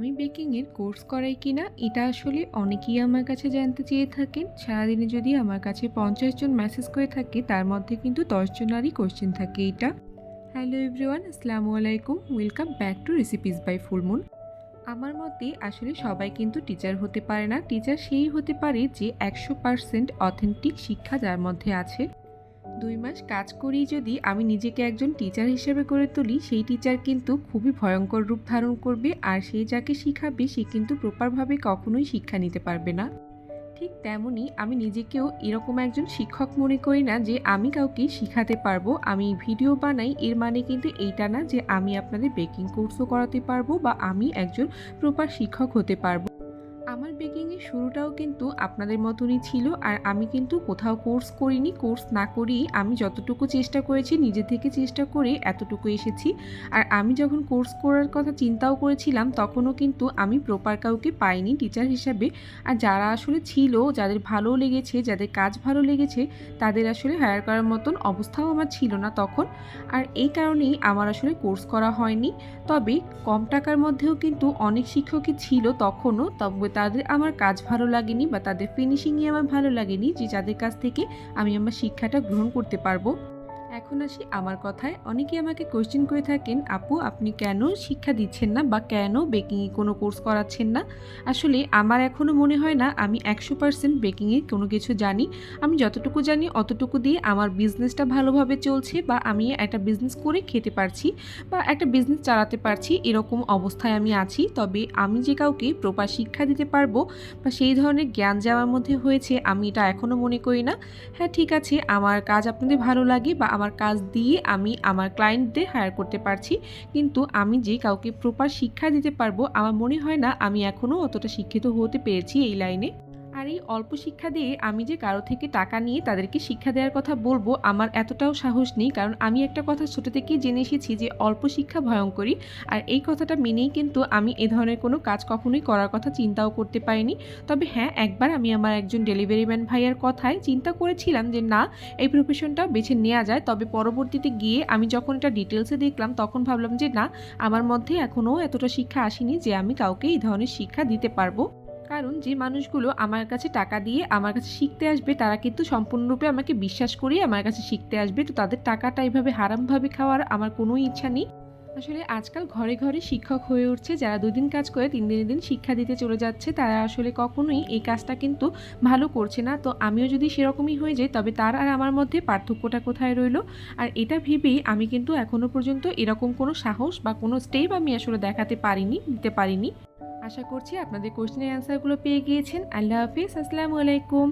আমি বেকিংয়ের কোর্স করাই কিনা এটা আসলে অনেকেই আমার কাছে জানতে চেয়ে থাকেন। সারাদিনে যদি আমার কাছে পঞ্চাশ জন মেসেজ করে থাকে, তার মধ্যে কিন্তু দশ জনারই কোশ্চেন থাকে এটা। হ্যালো এভরিওয়ান আসসালামু আলাইকুম। Welcome back to recipes by Fullmoon আমার মতে আসলে সবাই কিন্তু টিচার হতে পারে না। টিচার সেই হতে পারে যে একশো পারসেন্ট অথেন্টিক শিক্ষা যার মধ্যে আছে। দুই মাস কাজ করেই যদি আমি নিজেকে একজন টিচার হিসেবে করে তুলি, সেই টিচার কিন্তু খুবই ভয়ঙ্কর রূপ ধারণ করবে আর সে যাকে শিখাবে, সে কিন্তু প্রপারভাবে কখনোই শিক্ষা নিতে পারবে না। ঠিক তেমনই আমি নিজেকেও এরকম একজন শিক্ষক মনে করি না যে আমি কাউকে শিখাতে পারব, আমি ভিডিও বানাই, এর মানে কিন্তু এইটা না যে আমি আপনাদের বেকিং কোর্সও করাতে পারব বা আমি একজন প্রপার শিক্ষক হতে পারব। আমার বেকিংয়ের শুরুটাও কিন্তু আপনাদের মতনই ছিল আর আমি কিন্তু কোথাও কোর্স করিনি কোর্স না করেই আমি যতটুকু চেষ্টা করেছি, নিজে থেকে চেষ্টা করে এতটুকু এসেছি। আর আমি যখন কোর্স করার কথা চিন্তাও করেছিলাম, তখনও কিন্তু আমি প্রপার কাউকে পাইনি টিচার হিসাবে। আর যারা আসলে ছিল, যাদের ভালো লেগেছে, যাদের কাজ ভালো লেগেছে, তাদের আসলে হায়ার করার মতন অবস্থাও আমার ছিল না তখন। আর এই কারণেই আমার আসলে কোর্স করা হয়নি। তবে কম টাকার মধ্যেও কিন্তু অনেক শিক্ষকই ছিল তখনও, তবে তাদের আমার কাজ ভালো লাগেনি বা তাদের ফিনিশিংয়ে আমার ভালো লাগেনি যে যাদের কাছ থেকে আমি আমার শিক্ষাটা গ্রহণ করতে পারব। এখন আসি আমার কথায়। অনেকেই আমাকে কোশ্চেন করে থাকেন, আপু, আপনি কেন শিক্ষা দিচ্ছেন না বা কেন বেকিংয়ে কোনো কোর্স করাচ্ছেন না? আসলে আমার এখনও মনে হয় না, আমি একশো পার্সেন্ট বেকিংয়ে কোনো কিছু জানি। আমি যতটুকু জানি অতটুকু দিয়ে আমার বিজনেসটা ভালোভাবে চলছে বা আমি একটা বিজনেস করে খেতে পারছি বা একটা বিজনেস চালাতে পারছি, এরকম অবস্থায় আমি আছি। তবে আমি যে কাউকে প্রপার শিক্ষা দিতে পারব বা সেই ধরনের জ্ঞান যাওয়ার মধ্যে হয়েছে, আমি এটা এখনও মনে করি না। হ্যাঁ ঠিক আছে, আমার কাজ আপনাদের ভালো লাগে বা আমার কাজ দিয়ে আমি আমার ক্লায়েন্টদের হায়ার করতে পারছি। কিন্তু আমি যে কাউকে প্রপার শিক্ষা দিতে পারব, আমার মনে হয় না আমি এখনও অতটা শিক্ষিত হতে পেরেছি এই লাইনে আর এই অল্প শিক্ষা দিয়ে আমি যে কারও থেকে টাকা নিয়ে তাদেরকে শিক্ষা দেওয়ার কথা বলব, আমার এতটাও সাহস নেই। কারণ আমি একটা কথা ছোটো থেকেই জেনে এসেছি যে অল্প শিক্ষা ভয়ঙ্করী আর এই কথাটা মেনেই কিন্তু আমি এ ধরনের কোনো কাজ কখনোই করার কথা চিন্তাও করতে পারিনি। তবে হ্যাঁ একবার আমি আমার একজন ডেলিভারি ম্যান ভাইয়ার কথায় চিন্তা করেছিলাম যে না, এই প্রফেশনটা বেছে নেওয়া যায়। তবে পরবর্তীতে গিয়ে আমি যখন এটা ডিটেলসে দেখলাম, তখন ভাবলাম যে না, আমার মধ্যে এখনও এতটা শিক্ষা আসেনি যে আমি কাউকে এই ধরনের শিক্ষা দিতে পারব। কারণ যে মানুষগুলো আমার কাছে টাকা দিয়ে আমার কাছে শিখতে আসবে, তারা কিন্তু সম্পূর্ণরূপে আমাকে বিশ্বাস করেই আমার কাছে শিখতে আসবে। তো তাদের টাকাটা এইভাবে হারামভাবে খাওয়ার আমার কোনো ইচ্ছা নেই। আসলে আজকাল ঘরে ঘরে শিক্ষক হয়ে উঠছে, যারা দুদিন কাজ করে তিন দিনের দিন শিক্ষা দিতে চলে যাচ্ছে, তারা আসলে কখনোই এই কাজটা কিন্তু ভালো করছে না। তো আমিও যদি সেরকমই হয়ে যাই, তবে তার আর আমার মধ্যে পার্থক্যটা কোথায় রইল? আর এটা ভেবেই আমি কিন্তু এখনও পর্যন্ত এরকম কোনো সাহস বা কোনো স্টেপ আমি আসলে দেখাতে পারিনি, দিতে পারিনি। আশা করছি আপনাদের কোশ্চেনের অ্যান্সারগুলো পেয়ে গিয়েছেন। আল্লাহ হাফিজ আসসালামু আলাইকুম।